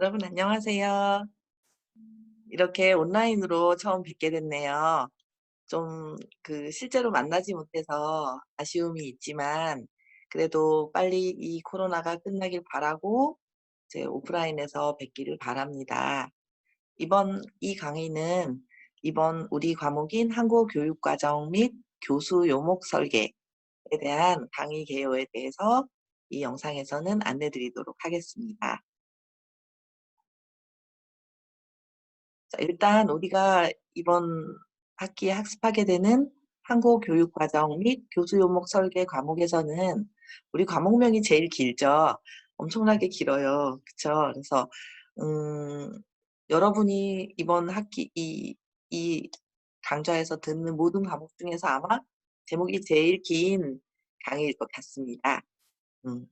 여러분 안녕하세요. 이렇게 온라인으로 처음 뵙게 됐네요. 좀 그 실제로 만나지 못해서 아쉬움이 있지만 그래도 빨리 이 코로나가 끝나길 바라고 이제 오프라인에서 뵙기를 바랍니다. 이번 이 강의는 이번 우리 과목인 한국어 교육과정 및 교수 요목 설계에 대한 강의 개요에 대해서 이 영상에서는 안내 드리도록 하겠습니다. 자 일단 우리가 이번 학기에 학습하게 되는 한국어 교육 과정 및 교수 요목 설계 과목에서는 우리 과목명이 제일 길죠. 엄청나게 길어요. 그쵸? 그래서 음 여러분이 이번 학기 이 이 강좌에서 듣는 모든 과목 중에서 아마 제목이 제일 긴 강의일 것 같습니다. 음.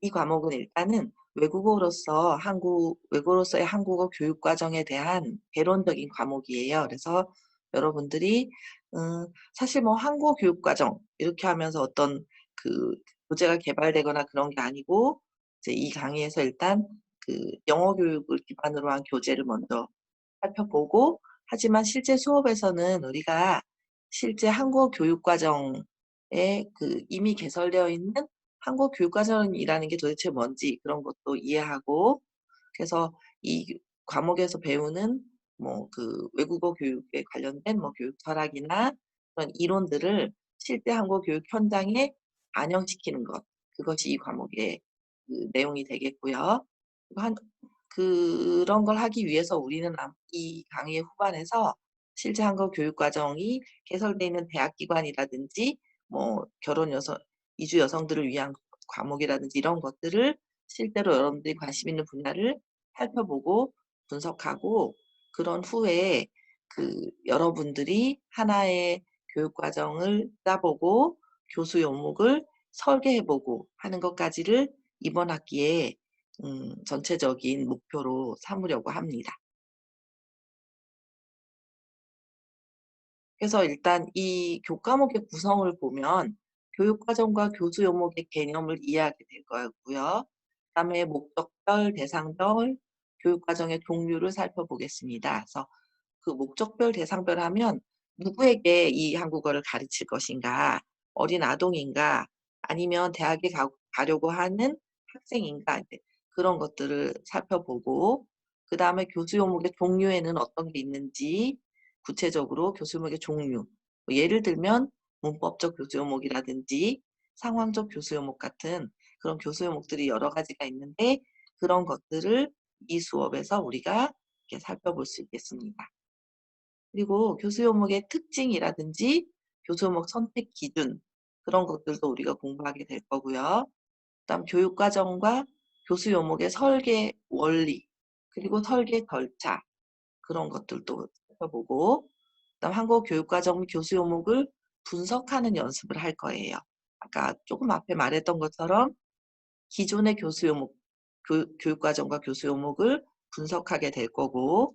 이 과목은 일단은 외국어로서 한국 외국어로서의 한국어 교육 과정에 대한 개론적인 과목이에요. 그래서 여러분들이 음 사실 뭐 한국어 교육 과정 이렇게 하면서 어떤 그 교재가 개발되거나 그런 게 아니고 이제 이 강의에서 일단 그 영어 교육을 기반으로 한 교재를 먼저 살펴보고 하지만 실제 수업에서는 우리가 실제 한국어 교육 과정에 그 이미 개설되어 있는 한국어 교육 과정이라는 게 도대체 뭔지 그런 것도 이해하고 그래서 이 과목에서 배우는 뭐 그 외국어 교육에 관련된 뭐 교육 철학이나 그런 이론들을 실제 한국어 교육 현장에 반영시키는 것 그것이 이 과목의 그 내용이 되겠고요. 한 그런 걸 하기 위해서 우리는 아이 강의의 후반에서 실제 한국어 교육 과정이 개설되어 있는 대학 기관이라든지 뭐 결혼 여성 이주 여성들을 위한 과목이라든지 이런 것들을 실제로 여러분들이 관심 있는 분야를 살펴보고 분석하고 그런 후에 그 여러분들이 하나의 교육 과정을 짜보고 교수 요목을 설계해 보고 하는 것까지를 이번 학기에 음 전체적인 목표로 삼으려고 합니다. 그래서 일단 이 교과목의 구성을 보면 교육 과정과 교수 요목의 개념을 이해하게 될 거고요. 그 다음에 목적별, 대상별, 교육 과정의 종류를 살펴보겠습니다. 그래서 그 목적별, 대상별 하면 누구에게 이 한국어를 가르칠 것인가? 어린 아동인가? 아니면 대학에 가 가려고 하는 학생인가? 그런 것들을 살펴보고 그 다음에 교수 요목의 종류에는 어떤 게 있는지 구체적으로 교수 요목의 종류 뭐 예를 들면 문법적 교수 요목이라든지 상황적 교수 요목 같은 그런 교수 요목들이 여러 가지가 있는데 그런 것들을 이 수업에서 우리가 이렇게 살펴볼 수 있겠습니다. 그리고 교수 요목의 특징이라든지 교수 요목 선택 기준 그런 것들도 우리가 공부하게 될 거고요. 그다음 교육 과정과 교수 요목의 설계 원리 그리고 설계 절차 그런 것들도 살펴보고 그다음 한국어 교육 과정 교수 요목을 분석하는 연습을 할 거예요. 아까 조금 앞에 말했던 것처럼 기존의 교수 요목 교 교육 과정과 교수 요목을 분석하게 될 거고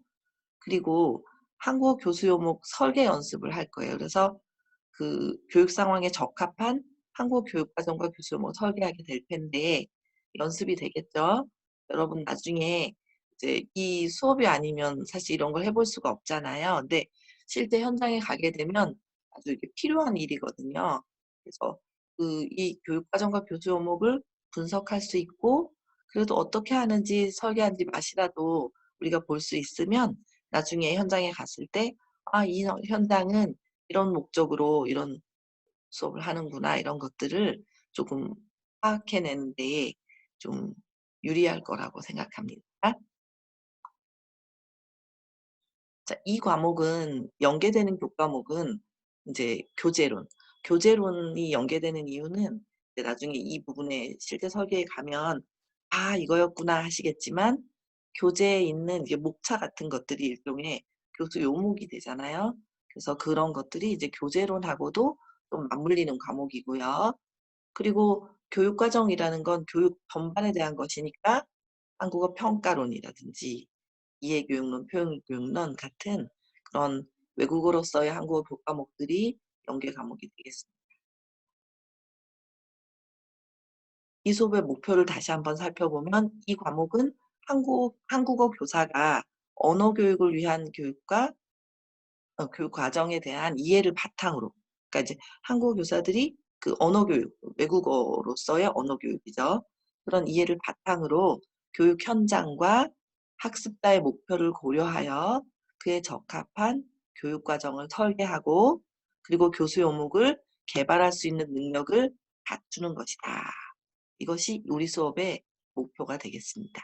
그리고 한국어 교수 요목 설계 연습을 할 거예요. 그래서 그 교육 상황에 적합한 한국어 교육 과정과 교수 요목을 설계하게 될 텐데 연습이 되겠죠. 여러분 나중에 이제 이 수업이 아니면 사실 이런 걸 해볼 수가 없잖아요. 근데 실제 현장에 가게 되면 아주 이게 필요한 일이거든요. 그래서 그 이 교육 과정과 교수 요목을 분석할 수 있고 그래도 어떻게 하는지 설계하는지 맛이라도 우리가 볼 수 있으면 나중에 현장에 갔을 때 '아 이현 현장은 이런 목적으로 이런 수업을 하는구나.' 이런 것들을 조금 파악해 내는 데에 좀 유리할 거라고 생각합니다. 자 이 과목은 연계되는 교과목은 인제 교재론, 교재론이 연계되는 이유는 이제 나중에 이 부분에 실제 설계에 가면 '아 이거였구나.' 하시겠지만 교재에 있는 이게 목차 같은 것들이 일종의 교수 요목이 되잖아요. 그래서 그런 것들이 이제 교재론하고도 좀 맞물리는 과목이고요. 그리고 교육 과정이라는 건 교육 전반에 대한 것이니까 한국어 평가론이라든지 이해교육론, 표현교육론 같은 그런 외국어로서의 한국어 교과목들이 연계 과목이 되겠습니다. 이 수업의 목표를 다시 한번 살펴보면 이 과목은 한국 한국어 교사가 언어 교육을 위한 교육과 어 교육 과정에 대한 이해를 바탕으로 그러니까 이제 한국어 교사들이 그 언어 교육, 외국어로서의 언어 교육이죠. 그런 이해를 바탕으로 교육 현장과 학습자의 목표를 고려하여 그에 적합한 교육 과정을 설계하고 그리고 교수 요목을 개발할 수 있는 능력을 갖추는 것이다. 이것이 우리 수업의 목표가 되겠습니다.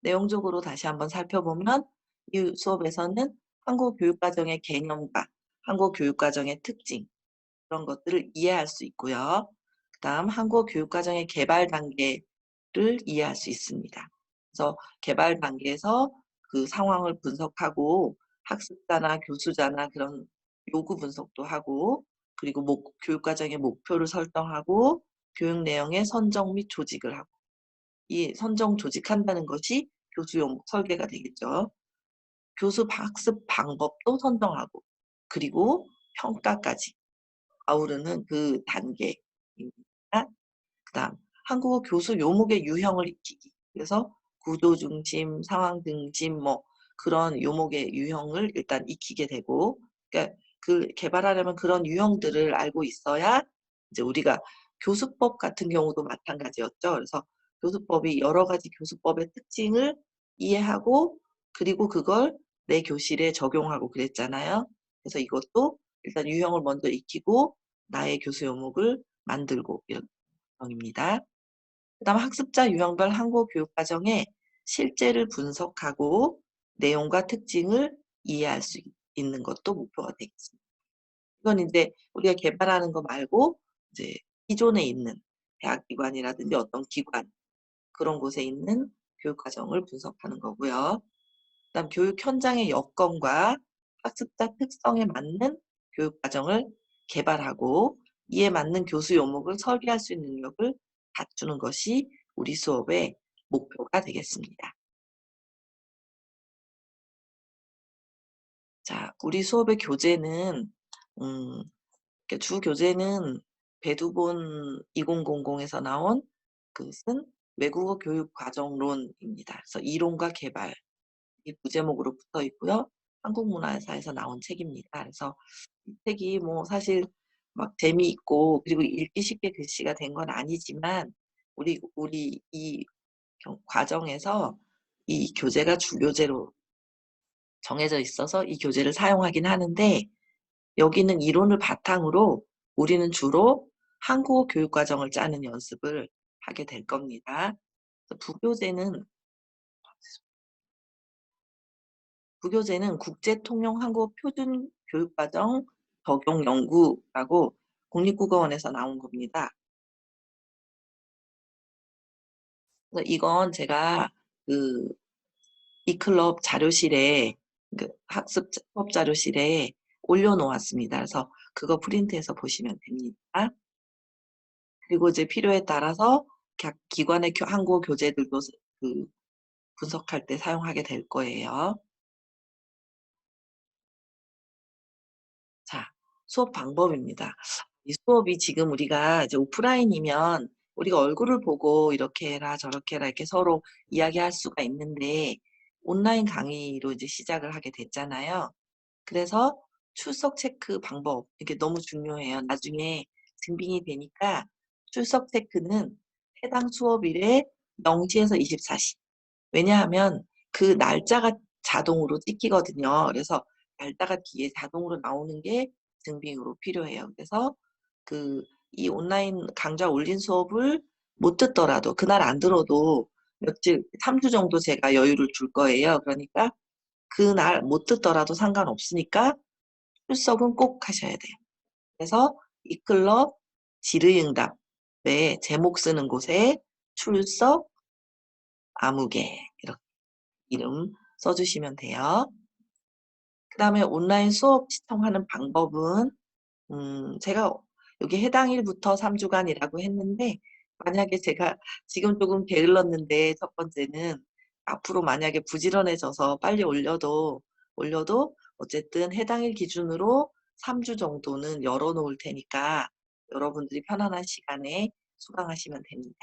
내용적으로 다시 한번 살펴보면 이 수업에서는 한국 교육과정의 개념과 한국 교육과정의 특징 그런 것들을 이해할 수 있고요. 그 다음 한국 교육과정의 개발 단계를 이해할 수 있습니다. 그래서 개발 단계에서 그 상황을 분석하고 학습자나 교수자나 그런 요구 분석도 하고 그리고 목, 교육과정의 목표를 설정하고 교육 내용의 선정 및 조직을 하고 이 선정 조직한다는 것이 교수 용목 설계가 되겠죠. 교수 학습 방법도 선정하고 그리고 평가까지 아우르는 그 단계입니다. 그 다음 한국어 교수 요목의 유형을 익히기. 그래서 구조 중심, 상황 중심 뭐 그런 요목의 유형을 일단 익히게 되고 그러니까 그 개발하려면 그런 유형들을 알고 있어야 이제 우리가 교수법 같은 경우도 마찬가지였죠. 그래서 교수법이 여러 가지 교수법의 특징을 이해하고 그리고 그걸 내 교실에 적용하고 그랬잖아요. 그래서 이것도 일단 유형을 먼저 익히고 나의 교수 요목을 만들고 이런 과정입니다. 그 다음 학습자 유형별 한국어 교육 과정의 실제를 분석하고 내용과 특징을 이해할 수 있는 것도 목표가 되겠습니다. 이건 이제 우리가 개발하는 거 말고 이제 기존에 있는 대학기관이라든지 어떤 기관 그런 곳에 있는 교육 과정을 분석하는 거고요. 그다음 교육 현장의 여건과 학습자 특성에 맞는 교육 과정을 개발하고 이에 맞는 교수 요목을 설계할 수 있는 능력을 갖추는 것이 우리 수업의 목표가 되겠습니다. 자, 우리 수업의 교재는 음, 주 교재는 배두본 2000에서 나온 그것은 외국어 교육 과정론입니다. 그래서 이론과 개발 이 부제목으로 붙어 있고요. 한국문화사에서 나온 책입니다. 그래서 이 책이 뭐 사실 막 재미있고 그리고 읽기 쉽게 글씨가 된 건 아니지만 우리 우리 이 과정에서 이 교재가 주교재로 정해져 있어서 이 교재를 사용하긴 하는데 여기는 이론을 바탕으로 우리는 주로 한국어 교육과정을 짜는 연습을 하게 될 겁니다. 부교재는 부교재는 국제통용 한국어 표준 교육과정 적용 연구라고 국립국어원에서 나온 겁니다. 이건 제가 그 이 클럽 자료실에 그 학습 수업 자료실에 올려놓았습니다. 그래서 그거 프린트해서 보시면 됩니다. 그리고 이제 필요에 따라서 각 기관의 한국어 교재들도 그 분석할 때 사용하게 될 거예요. 자, 수업 방법입니다. 이 수업이 지금 우리가 이제 오프라인이면 우리가 얼굴을 보고 이렇게 해라 저렇게 해라 이렇게 서로 이야기할 수가 있는데 온라인 강의로 이제 시작을 하게 됐잖아요. 그래서 출석 체크 방법 이게 너무 중요해요. 나중에 증빙이 되니까 출석 체크는 해당 수업일에 0시에서 24시. 왜냐하면 그 날짜가 자동으로 찍히거든요. 그래서 날짜가 뒤에 자동으로 나오는 게 증빙으로 필요해요. 그래서 그 이 온라인 강좌 올린 수업을 못 듣더라도 그날 안 들어도 며칠 3주 정도 제가 여유를 줄 거예요. 그러니까 그날 못 듣더라도 상관없으니까 출석은 꼭 하셔야 돼요. 그래서 이클럽 질의응답에 제목 쓰는 곳에 출석 아무개 이렇게 이름 써주시면 돼요. 그 다음에 온라인 수업 시청하는 방법은 음, 제가 여기 해당일부터 3주간이라고 했는데 만약에 제가 지금 조금 게을렀는데 첫 번째는 앞으로 만약에 부지런해져서 빨리 올려도 올려도 어쨌든 해당일 기준으로 3주 정도는 열어 놓을 테니까 여러분들이 편안한 시간에 수강하시면 됩니다.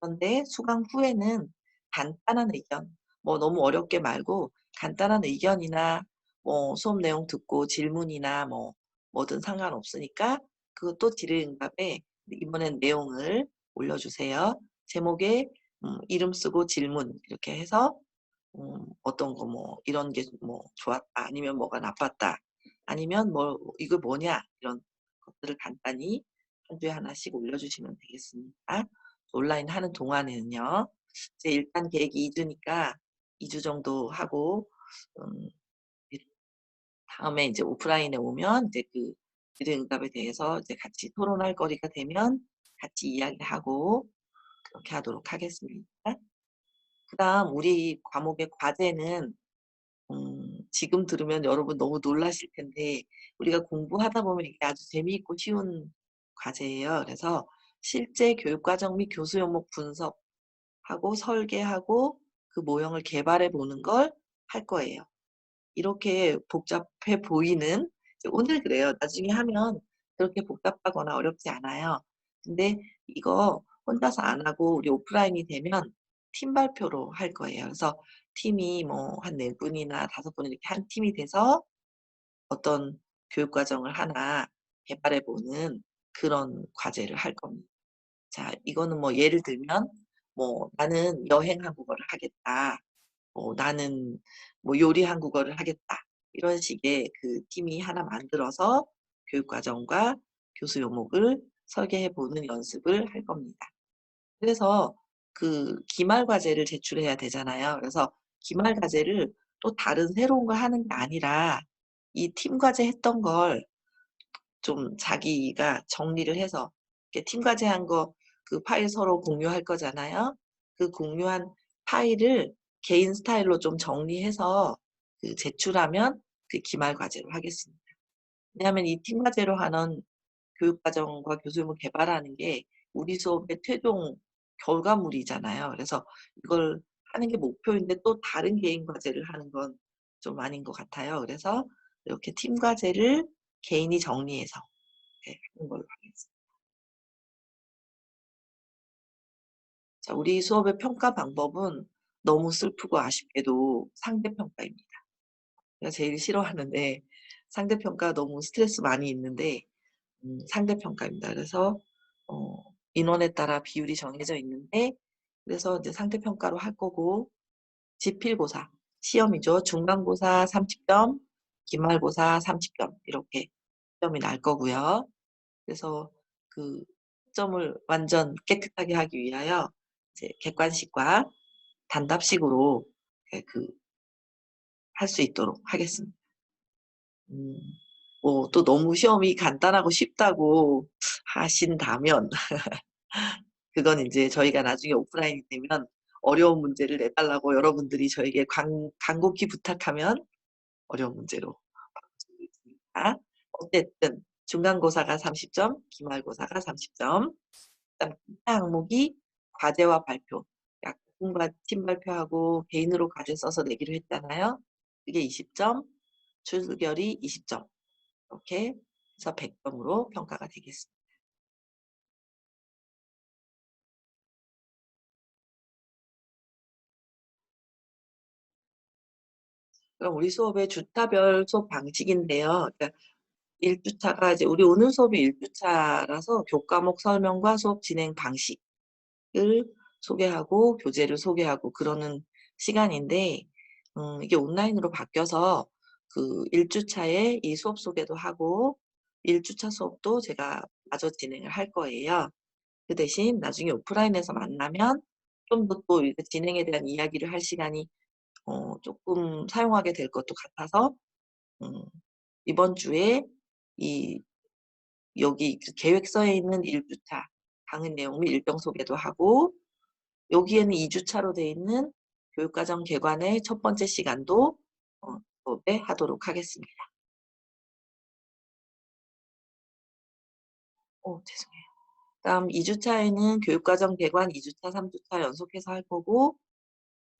그런데 수강 후에는 간단한 의견, 뭐 너무 어렵게 말고 간단한 의견이나 뭐 수업 내용 듣고 질문이나 뭐 뭐든 상관없으니까 그것도 질의응답에 이번엔 내용을 올려주세요. 제목에 음, 이름 쓰고 질문 이렇게 해서 음, 어떤 거 뭐 이런 게 뭐 좋았다 아니면 뭐가 나빴다 아니면 뭐 이거 뭐냐 이런 것들을 간단히 한 주에 하나씩 올려주시면 되겠습니다. 온라인 하는 동안에는요. 이제 일단 계획이 2주니까 2주 정도 하고 음, 다음에 이제 오프라인에 오면 이제 그 질의응답에 대해서 이제 같이 토론할 거리가 되면 같이 이야기하고 그렇게 하도록 하겠습니다. 그 다음 우리 과목의 과제는 음, 지금 들으면 여러분 너무 놀라실 텐데 우리가 공부하다 보면 이게 아주 재미있고 쉬운 과제예요. 그래서 실제 교육과정 및 교수 요목 분석하고 설계하고 그 모형을 개발해 보는 걸 할 거예요. 이렇게 복잡해 보이는 오늘 그래요. 나중에 하면 그렇게 복잡하거나 어렵지 않아요. 근데 이거 혼자서 안 하고 우리 오프라인이 되면 팀 발표로 할 거예요. 그래서 팀이 뭐한 4분이나 5분 이렇게 한 팀이 돼서 어떤 교육 과정을 하나 개발해 보는 그런 과제를 할 겁니다. 자, 이거는 뭐 예를 들면 뭐 나는 여행 한국어를 하겠다. 뭐 나는 뭐 요리 한국어를 하겠다. 이런 식의 그 팀이 하나 만들어서 교육 과정과 교수 요목을 설계해 보는 연습을 할 겁니다. 그래서 그 기말 과제를 제출해야 되잖아요. 그래서 기말 과제를 또 다른 새로운 걸 하는 게 아니라 이 팀 과제 했던 걸 좀 자기가 정리를 해서 팀 과제 한 거 그 파일 서로 공유할 거잖아요. 그 공유한 파일을 개인 스타일로 좀 정리해서 그 제출하면 그 기말 과제로 하겠습니다. 왜냐하면 이 팀 과제로 하는 교육 과정과 교수님을 개발하는 게 우리 수업의 최종 결과물이잖아요. 그래서 이걸 하는 게 목표인데 또 다른 개인 과제를 하는 건 좀 아닌 것 같아요. 그래서 이렇게 팀 과제를 개인이 정리해서 네, 하는 걸로 하겠습니다. 자, 우리 수업의 평가 방법은 너무 슬프고 아쉽게도 상대평가입니다. 제일 싫어하는데 상대평가 너무 스트레스 많이 있는데 음, 상대평가입니다. 그래서 어, 인원에 따라 비율이 정해져 있는데 그래서 이제 상대평가로 할 거고 지필고사 시험이죠. 중간고사 30점, 기말고사 30점 이렇게 점이 날 거고요. 그래서 그 점을 완전 깨끗하게 하기 위하여 이제 객관식과 단답식으로 그 할 수 있도록 하겠습니다. 음, 뭐 또 너무 시험이 간단하고 쉽다고 하신다면 그건 이제 저희가 나중에 오프라인이 되면 어려운 문제를 내달라고 여러분들이 저에게 간, 간곡히 부탁하면 어려운 문제로 바꿔드리겠습니다. 어쨌든 중간고사가 30점, 기말고사가 30점, 그다음 기타 항목이 과제와 발표, 약품과 팀 발표하고 개인으로 과제 써서 내기로 했잖아요. 그게 20점, 출결이 20점 이렇게 해서 100점으로 평가가 되겠습니다. 그럼 우리 수업의 주타별 수업 방식인데요. 그러니까 1주차가 이제 우리 오늘 수업이 1주차라서 교과목 설명과 수업 진행 방식을 소개하고 교재를 소개하고 그러는 시간인데 음, 이게 온라인으로 바뀌어서 그 1주차에 이 수업 소개도 하고 1주차 수업도 제가 마저 진행을 할 거예요. 그 대신 나중에 오프라인에서 만나면 좀 더 또 진행에 대한 이야기를 할 시간이 어, 조금 사용하게 될 것도 같아서 음, 이번 주에 이 여기 그 계획서에 있는 1주차 강의 내용 및 일정 소개도 하고 여기에는 2주차로 되어 있는 교육과정 개관의 첫 번째 시간도 어, 수업에 하도록 하겠습니다. 오, 죄송해요. 다음 2주차에는 교육과정 개관 2주차, 3주차 연속해서 할 거고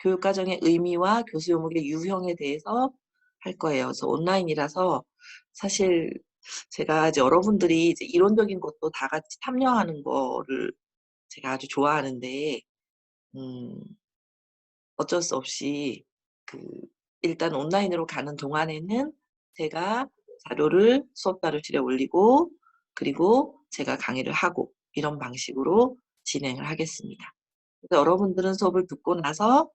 교육과정의 의미와 교수 요목의 유형에 대해서 할 거예요. 그래서 온라인이라서 사실 제가 이제 여러분들이 이제 이론적인 것도 다 같이 참여하는 거를 제가 아주 좋아하는데 음 어쩔 수 없이 그 일단 온라인으로 가는 동안에는 제가 자료를 수업 자료실에 올리고 그리고 제가 강의를 하고 이런 방식으로 진행을 하겠습니다. 그래서 여러분들은 수업을 듣고 나서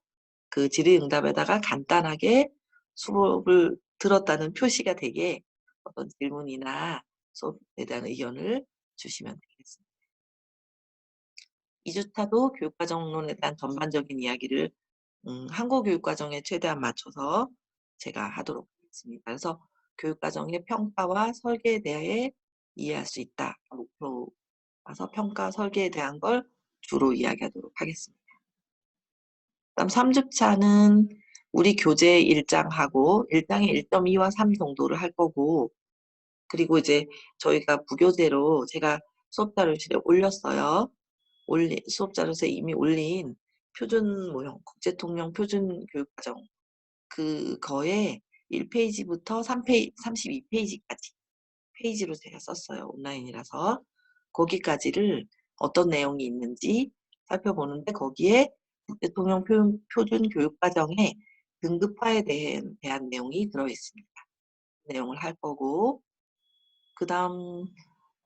그 질의응답에다가 간단하게 수업을 들었다는 표시가 되게 어떤 질문이나 수업에 대한 의견을 주시면 되겠습니다. 2주차도 교육과정론에 대한 전반적인 이야기를 음 한국 교육 과정에 최대한 맞춰서 제가 하도록 하겠습니다. 그래서 교육 과정의 평가와 설계에 대해 이해할 수 있다. 목표 와서 평가 설계에 대한 걸 주로 이야기하도록 하겠습니다. 그다음 3주차는 우리 교재 1장하고 1장에 1.2와 3 정도를 할 거고 그리고 이제 저희가 부교재로 제가 수업 자료실에 올렸어요. 올리 수업 자료실에 이미 올린 표준 모형 국제 통용 표준 교육 과정 그거에 1페이지부터 3페이 32페이지까지 페이지로 제가 썼어요. 온라인이라서. 거기까지를 어떤 내용이 있는지 살펴보는데 거기에 표, 표준 교육과정의 등급화에 대한, 대한 내용이 들어 있습니다. 내용을 할 거고 그 다음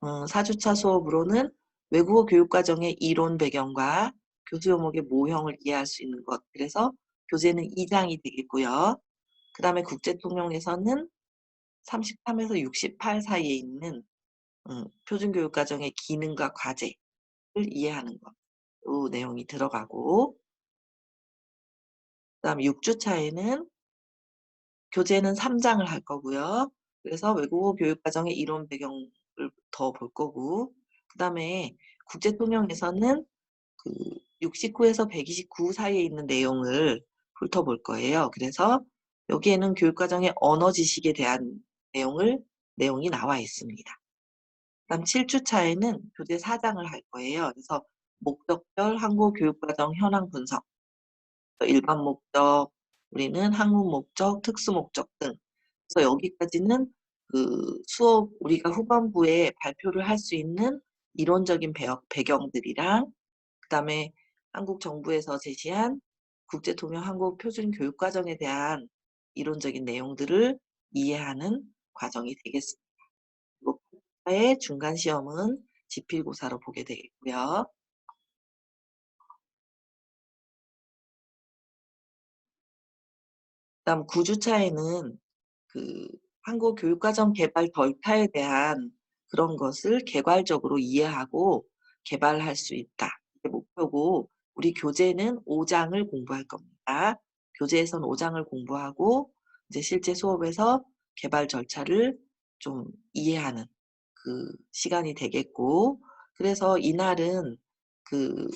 어, 4주차 수업으로는 외국어 교육과정의 이론 배경과 교수 요목의 모형을 이해할 수 있는 것 그래서 교재는 2장이 되겠고요. 그 다음에 국제통용에서는 33에서 68 사이에 있는 음, 표준교육과정의 기능과 과제를 이해하는 것. 이 내용이 들어가고 그 다음 6주차에는 교재는 3장을 할 거고요. 그래서 외국어 교육과정의 이론 배경을 더 볼 거고 그 다음에 국제통용에서는 그 69에서 129 사이에 있는 내용을 훑어볼 거예요. 그래서 여기에는 교육과정의 언어 지식에 대한 내용을 내용이 나와 있습니다. 그다음 7주차에는 교재 4장을 할 거예요. 그래서 목적별 한국 교육과정 현황 분석, 일반 목적, 우리는 학문 목적, 특수 목적 등. 그래서 여기까지는 그 수업 우리가 후반부에 발표를 할 수 있는 이론적인 배경들이랑 그 다음에 한국 정부에서 제시한 국제통용 한국 표준 교육 과정에 대한 이론적인 내용들을 이해하는 과정이 되겠습니다. 의 중간 시험은 지필고사로 보게 되겠고요. 그다음 9주차에는 그 한국 교육과정 개발 덜타에 대한 그런 것을 개괄적으로 이해하고 개발할 수 있다. 이게 목표고 우리 교재는 5장을 공부할 겁니다. 교재에서는 5장을 공부하고 이제 실제 수업에서 개발 절차를 좀 이해하는 그 시간이 되겠고 그래서 이날은 그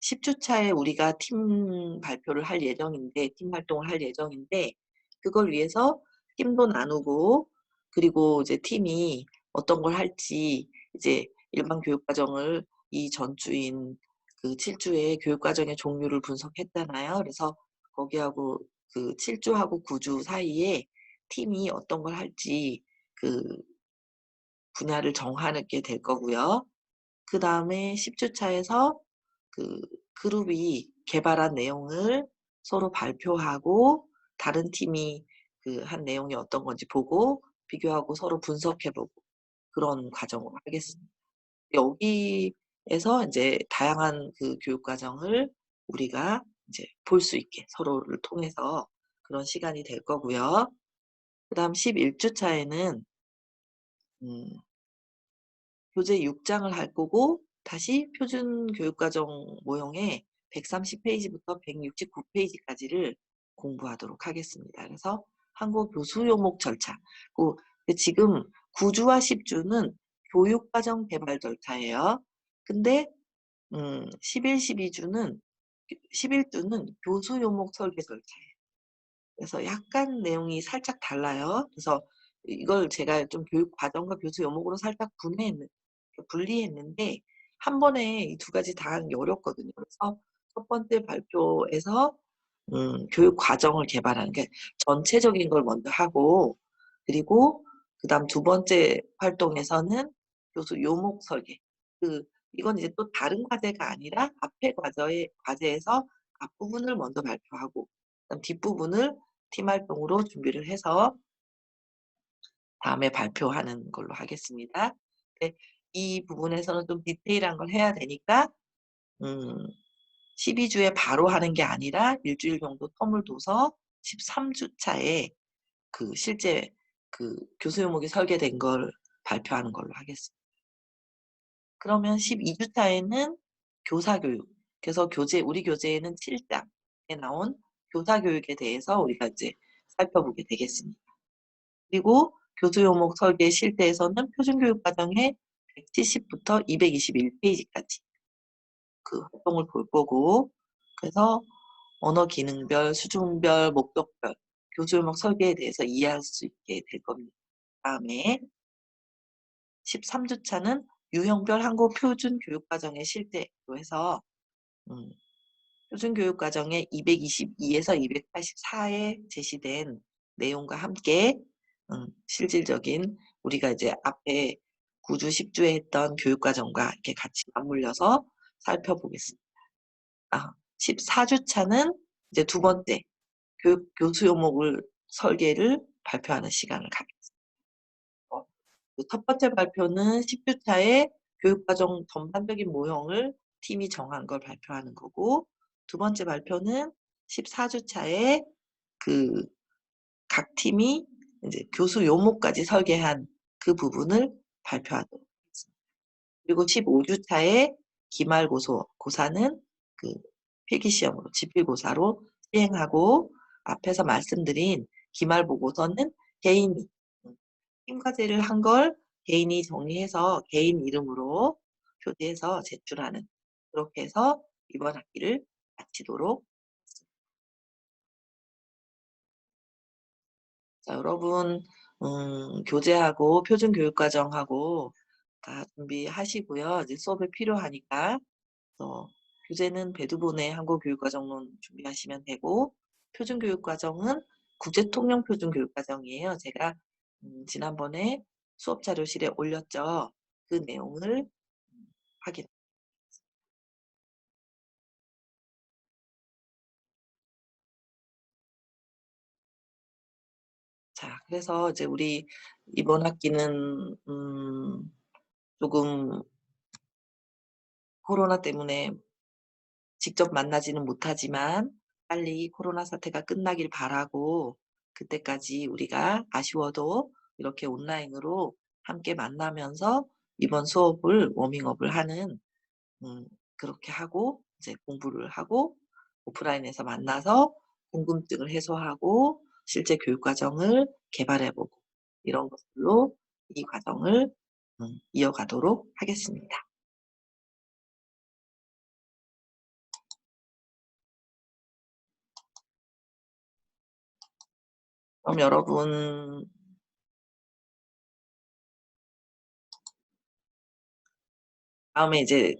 10주차에 우리가 팀 발표를 할 예정인데 팀 활동을 할 예정인데 그걸 위해서 팀도 나누고 그리고 이제 팀이 어떤 걸 할지 이제 일반 교육 과정을 이 전주인 그 7주의 교육 과정의 종류를 분석했잖아요. 그래서 거기하고 그 7주하고 9주 사이에 팀이 어떤 걸 할지 그 분야를 정하게 될 거고요. 그 다음에 10주 차에서 그 그룹이 개발한 내용을 서로 발표하고 다른 팀이 그 한 내용이 어떤 건지 보고 비교하고 서로 분석해보고 그런 과정으로 하겠습니다. 여기 에서 이제 다양한 그 교육 과정을 우리가 이제 볼 수 있게 서로를 통해서 그런 시간이 될 거고요. 그 다음 11주 차에는 음, 교재 6장을 할 거고 다시 표준 교육과정 모형의 130페이지부터 169페이지까지를 공부하도록 하겠습니다. 그래서 한국 교수 요목 절차. 지금 9주와 10주는 교육과정 개발 절차예요. 근데 음, 11, 12주는 11주는 교수 요목 설계 절차예요. 그래서 약간 내용이 살짝 달라요. 그래서 이걸 제가 좀 교육 과정과 교수 요목으로 살짝 분해했는 분리했는데 한 번에 이 두 가지 다 하는 게 어렵거든요. 그래서 첫 번째 발표에서 음, 교육 과정을 개발하는 게 전체적인 걸 먼저 하고 그리고 그 다음 두 번째 활동에서는 교수 요목 설계 그 이건 이제 또 다른 과제가 아니라 앞에 과제에 과제에서 앞부분을 먼저 발표하고 그다음 뒷부분을 팀 활동으로 준비를 해서 다음에 발표하는 걸로 하겠습니다. 네. 이 부분에서는 좀 디테일한 걸 해야 되니까 음 12주에 바로 하는 게 아니라 1 주일 정도 텀을 둬서 13주 차에 그 실제 그 교수 요목이 설계된 걸 발표하는 걸로 하겠습니다. 그러면 12주 차에는 교사 교육. 그래서 교재 우리 교재에는 7장에 나온 교사 교육에 대해서 우리가 이제 살펴보게 되겠습니다. 그리고 교수 요목 설계 실태에서는 표준 교육 과정의 170부터 221페이지까지 그 활동을 볼 거고 그래서 언어 기능별, 수준별, 목적별 교수 요목 설계에 대해서 이해할 수 있게 될 겁니다. 다음에 13주 차는 유형별 한국 표준 교육 과정의 실태로 해서 음, 표준 교육 과정의 222에서 284에 제시된 내용과 함께 음, 실질적인 우리가 이제 앞에 9주, 10주에 했던 교육 과정과 이렇게 같이 맞물려서 살펴보겠습니다. 아, 14주 차는 이제 두 번째 교육 교수 요목을 설계를 발표하는 시간을 갖겠습니다. 어, 그첫 번째 발표는 10주 차에 교육과정 전반적인 모형을 팀이 정한 걸 발표하는 거고 두 번째 발표는 14주 차에 그 각 팀이 이제 교수 요목까지 설계한 그 부분을 발표하도록 하겠습니다. 그리고 15주 차에 기말고소, 고사는 그 필기시험으로 지필고사로 시행하고 앞에서 말씀드린 기말보고서는 개인이 팀과제를 한 걸 개인이 정리해서 개인 이름으로 표지해서 제출하는 그렇게 해서 이번 학기를 마치도록 자, 여러분 음, 교재하고 표준 교육 과정하고 다 준비하시고요. 이제 수업에 필요하니까 어, 교재는 배두본의 한국 교육 과정론 준비하시면 되고 표준 교육 과정은 국제통용 표준 교육 과정이에요. 제가 음, 지난번에 수업 자료실에 올렸죠. 그 내용을 확인. 자, 그래서 이제 우리 이번 학기는 음, 조금 코로나 때문에 직접 만나지는 못하지만 빨리 코로나 사태가 끝나길 바라고 그때까지 우리가 아쉬워도 이렇게 온라인으로 함께 만나면서 이번 수업을 워밍업을 하는 음, 그렇게 하고 이제 공부를 하고 오프라인에서 만나서 궁금증을 해소하고 실제 교육 과정을 개발해보고 이런 것들로 이 과정을 음, 이어가도록 하겠습니다. 그럼 여러분 다음에 이제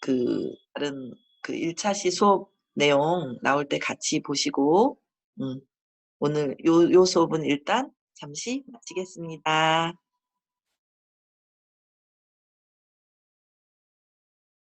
그 다른 그 1차 시 수업 내용 나올 때 같이 보시고 음, 오늘 요, 요 수업은 일단 잠시 마치겠습니다.